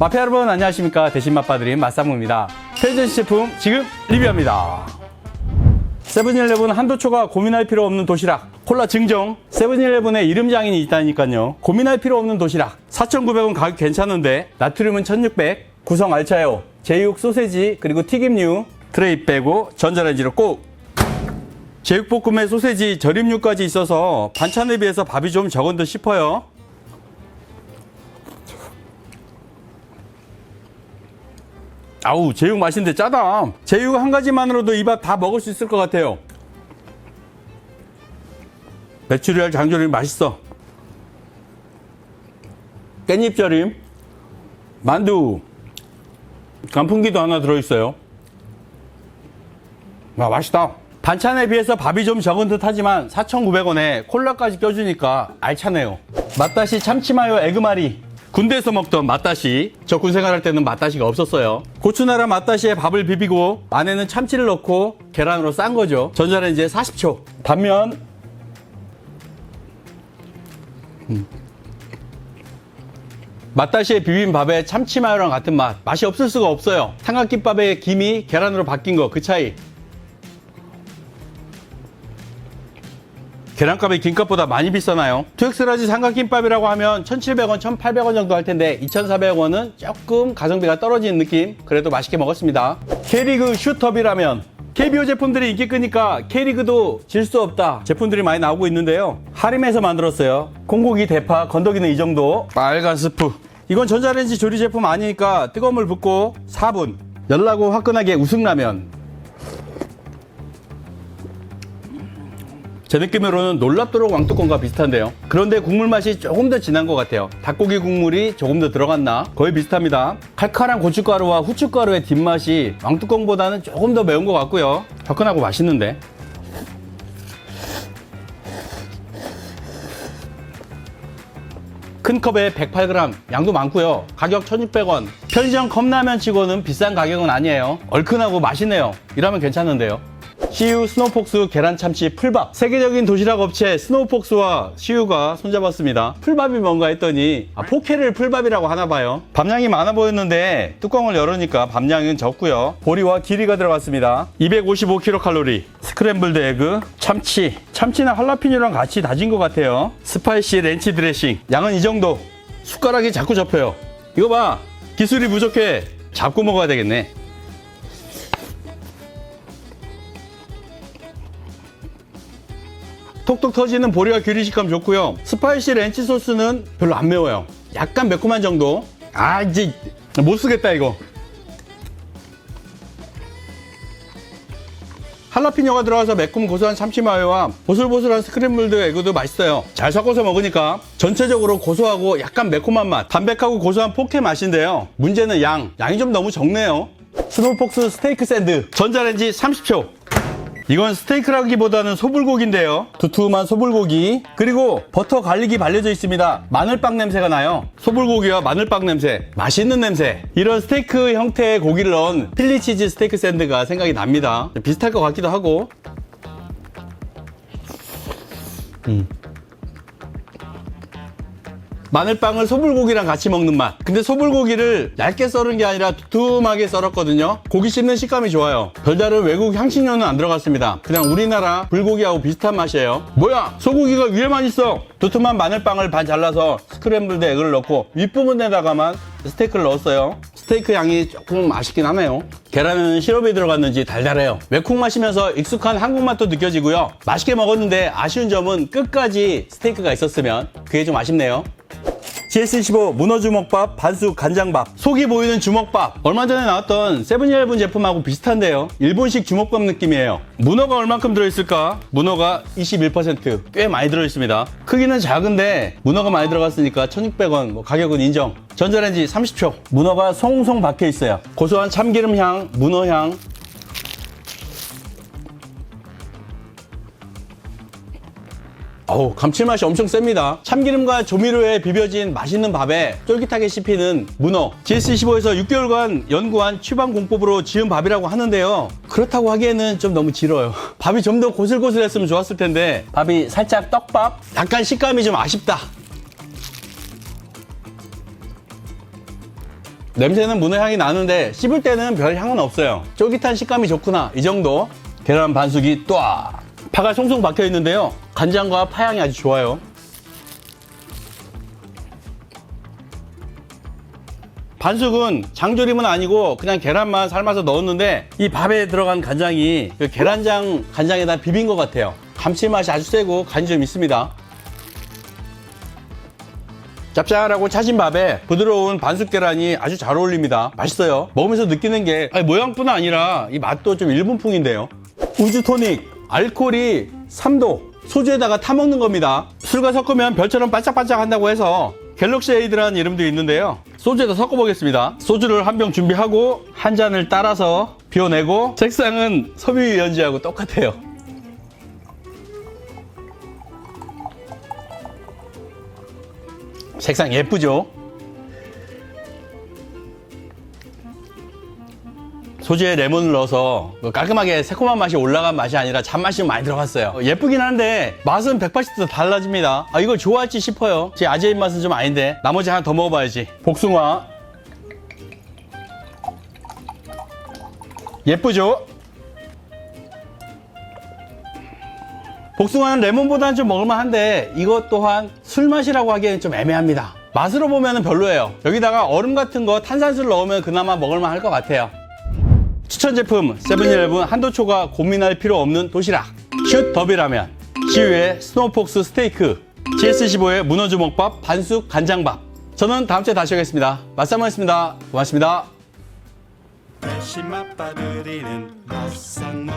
마페 여러분 안녕하십니까? 대신 맛봐드린 맛사무입니다. 편의점 제품 지금 리뷰합니다. 세븐일레븐 한도초가 고민할 필요 없는 도시락. 콜라 증정. 세븐일레븐에 이름장인이 있다니까요. 고민할 필요 없는 도시락. 4,900원 가격 괜찮은데 나트륨은 1,600 구성 알차요. 제육 소세지 그리고 튀김류. 트레이 빼고 전자레인지로 꼭. 제육볶음에 소세지 절임류까지 있어서 반찬에 비해서 밥이 좀 적은 듯 싶어요 아우 제육 맛있는데 짜다. 제육 한 가지만으로도 이 밥 다 먹을 수 있을 것 같아요. 메추리알 장조림 맛있어. 깻잎절임 만두 간풍기도 하나 들어있어요. 와 맛있다. 반찬에 비해서 밥이 좀 적은 듯 하지만 4,900원에 콜라까지 껴주니까 알차네요. 맛다시 참치마요 에그마리 군대에서 먹던 맛다시 저 군 생활 할 때는 맛다시가 없었어요. 고추나라 맛다시에 밥을 비비고 안에는 참치를 넣고 계란으로 싼 거죠. 전자레인지에 40초. 반면 음. 맛다시의 비빔밥에 참치 마요랑 같은 맛. 맛이 없을 수가 없어요. 삼각김밥의 김이 계란으로 바뀐 거 그 차이 계란값이 김값보다 많이 비싸나요? 투엑스라지 삼각김밥이라고 하면 1,700원, 1,800원 정도 할 텐데 2,400원은 조금 가성비가 떨어지는 느낌? 그래도 맛있게 먹었습니다. K리그 슈터비라면 KBO 제품들이 인기 끄니까 K리그도 질 수 없다 제품들이 많이 나오고 있는데요. 하림에서 만들었어요. 콩고기, 대파, 건더기는 이 정도. 빨간 스프. 이건 전자레인지 조리 제품 아니니까 뜨거운 물 붓고 4분. 열나고 화끈하게 우승라면 제 느낌으로는 놀랍도록 왕뚜껑과 비슷한데요. 그런데 국물 맛이 조금 더 진한 것 같아요. 닭고기 국물이 조금 더 들어갔나? 거의 비슷합니다. 칼칼한 고춧가루와 후춧가루의 뒷맛이 왕뚜껑보다는 조금 더 매운 것 같고요. 화끈하고 맛있는데. 큰 컵에 108g, 양도 많고요. 가격 1,600원. 편의점 컵라면 치고는 비싼 가격은 아니에요. 얼큰하고 맛있네요. 이러면 괜찮은데요. CU 스노우폭스 계란참치 풀밥. 세계적인 도시락 업체 스노우폭스와 CU가 손잡았습니다. 풀밥이 뭔가 했더니 아, 포케를 풀밥이라고 하나 봐요. 밥량이 많아 보였는데 뚜껑을 열으니까 밥량은 적고요. 보리와 길이가 들어갔습니다. 255kcal 스크램블드 에그 참치. 참치나 할라피뇨랑 같이 다진 것 같아요. 스파이시 렌치 드레싱. 양은 이 정도. 숟가락이 자꾸 접혀요. 이거 봐. 기술이 부족해. 잡고 먹어야 되겠네 톡톡 터지는 보리와 귀리 식감 좋고요. 스파이시 렌치 소스는 별로 안 매워요. 약간 매콤한 정도. 아 이제 못 쓰겠다 이거. 할라피뇨가 들어가서 매콤 고소한 참치마요와 보슬보슬한 스크램블드 에그도 맛있어요. 잘 섞어서 먹으니까 전체적으로 고소하고 약간 매콤한 맛, 담백하고 고소한 포케 맛인데요. 문제는 양, 양이 좀 너무 적네요. 스몰폭스 스테이크 샌드 전자레인지 30초. 이건 스테이크라기보다는 소불고기인데요. 두툼한 소불고기. 그리고 버터 갈릭이 발려져 있습니다. 마늘빵 냄새가 나요. 소불고기와 마늘빵 냄새. 맛있는 냄새. 이런 스테이크 형태의 고기를 넣은 필리치즈 스테이크 샌드가 생각이 납니다. 비슷할 것 같기도 하고. 음. 마늘빵을 소불고기랑 같이 먹는 맛. 근데 소불고기를 얇게 썰은 게 아니라 두툼하게 썰었거든요. 고기 씹는 식감이 좋아요. 별다른 외국 향신료는 안 들어갔습니다. 그냥 우리나라 불고기하고 비슷한 맛이에요. 뭐야? 소고기가 위에만 있어. 두툼한 마늘빵을 반 잘라서 스크램블드 에그를 넣고 윗부분에다가만 스테이크를 넣었어요. 스테이크 양이 조금 아쉽긴 하네요. 계란은 시럽이 들어갔는지 달달해요. 매콤 맛이면서 익숙한 한국 맛도 느껴지고요. 맛있게 먹었는데 아쉬운 점은 끝까지 스테이크가 있었으면 그게 좀 아쉽네요. GS15 문어 주먹밥 반숙 간장밥. 속이 보이는 주먹밥. 얼마 전에 나왔던 세븐일레븐 제품하고 비슷한데요. 일본식 주먹밥 느낌이에요. 문어가 얼만큼 들어있을까? 문어가 21%꽤 많이 들어있습니다. 크기는 작은데 문어가 많이 들어갔으니까 1600원 뭐 가격은 인정. 전자레인지 30초. 문어가 송송 박혀 있어요. 고소한 참기름 향 문어 향 어우 감칠맛이 엄청 셉니다 참기름과 조미료에 비벼진 맛있는 밥에 쫄깃하게 씹히는 문어 GS15에서 6개월간 연구한 취방 공법으로 지은 밥이라고 하는데요 그렇다고 하기에는 좀 너무 질어요 밥이 좀 더 고슬고슬했으면 좋았을 텐데 밥이 살짝 떡밥 약간 식감이 좀 아쉽다 냄새는 문어 향이 나는데 씹을 때는 별 향은 없어요. 쫄깃한 식감이 좋구나. 이 정도. 계란 반숙이 또아 파가 송송 박혀 있는데요. 간장과 파향이 아주 좋아요. 반숙은 장조림은 아니고 그냥 계란만 삶아서 넣었는데 이 밥에 들어간 간장이 그 계란장 간장에다 비빈 것 같아요. 감칠맛이 아주 세고 간이 좀 있습니다. 짭짤하고 차진 밥에 부드러운 반숙 계란이 아주 잘 어울립니다. 맛있어요. 먹으면서 느끼는 게 모양뿐 아니라 이 맛도 좀 일본풍인데요. 우주 토닉 알코올이 3도 소주에다가 타 먹는 겁니다. 술과 섞으면 별처럼 반짝반짝 한다고 해서 갤럭시 에이드라는 이름도 있는데요. 소주에다 섞어 보겠습니다. 소주를 한 병 준비하고 한 잔을 따라서 비워내고 색상은 섬유유연제하고 똑같아요. 색상 예쁘죠? 소주에 레몬을 넣어서 깔끔하게 새콤한 맛이 올라간 맛이 아니라 잔맛이 좀 많이 들어갔어요. 예쁘긴 한데 맛은 180도 달라집니다. 아, 이걸 좋아할지 싶어요. 제 아재 입맛은 좀 아닌데 나머지 하나 더 먹어봐야지. 복숭아. 예쁘죠? 복숭아는 레몬보다는 좀 먹을만한데 이것 또한 술 맛이라고 하기에는 좀 애매합니다. 맛으로 보면 별로예요. 여기다가 얼음 같은 거 탄산수를 넣으면 그나마 먹을만 할 것 같아요. 추천 제품 세븐일레븐 한도초가 고민할 필요 없는 도시락 슛 더비라면 시우의 스노우폭스 스테이크 GS15의 문어주먹밥 반숙 간장밥 저는 다음 주에 다시 오겠습니다. 맛사모였습니다. 고맙습니다. 대신 맛봐드리는 맛상무